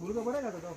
मुलगा बरा आहे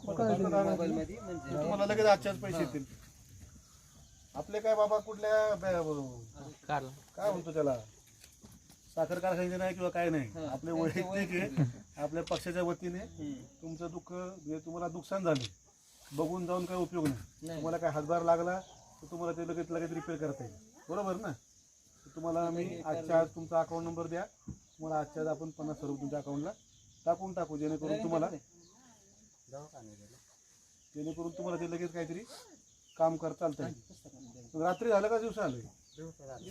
मोबाईल मध्ये म्हणजे तुम्हाला लगेच आजच्याच पैसे येतील. आपले काय बाबा कुठल्या बॅ- काय म्हणतो त्याला? साखर कारखान्याचे नाही किंवा काय नाही. आपले वैयक्तिक आहे. आपल्या पक्षाच्या वतीने. तुमचं दुःख म्हणजे तुम्हाला नुकसान झाले. बघून जाऊन काय उपयोग नाही. तुम्हाला काय हातभार लागला तर तुम्हाला ते लगेच लगेच रिपेअर करता येईल. बरोबर ना? तर तुम्हाला आम्ही आजच्या आज तुमचा अकाउंट नंबर द्या. तुम्हाला आजच्या आज आपण पन्नास रुपये तुमच्या अकाउंटला टाकून टाकू जेणेकरून तुम्हाला जेणेकरून तुम्हाला ते लगेच काहीतरी काम करता चालतं येईल. रात्री झालं का दिवसा आलं?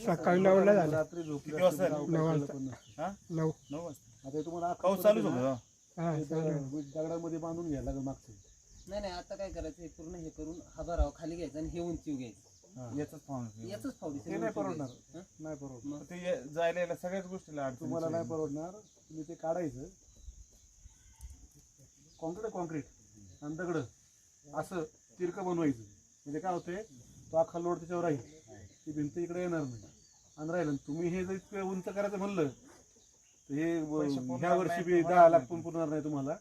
सकाळी नऊला झालं. रात्री झोपले. हा? नऊ. नऊ वाजता. आता हे तुम्हाला पाऊस चालूच होता. दगडामध्ये बांधून घ्यायला लागेल मागचं. नाही नाही आता काय करायचं हे पूर्ण हे करून हा भरावा खाली घ्यायचा आणि हे उंची घ्यायचं. याच ते नाही परवडणार. नाही परवडणार. ते जायला यायला सगळ्याच गोष्टीला तुम्हाला नाही परवडणार. तुम्ही ते काढायचं. कॉन्क्रीट कॉन्क्रीट आणि दगड असं तिरकं बनवायचं. म्हणजे काय होतंय तो अख्खा लोड त्याच्यावर राहील. ती भिंत इकडे येणार नाही. आणि राहिलं तुम्ही हे जर इतकं उंच करायचं म्हणलं तर हे ह्या वर्षी बी दहा लाख पण पुरणार नाही तुम्हाला.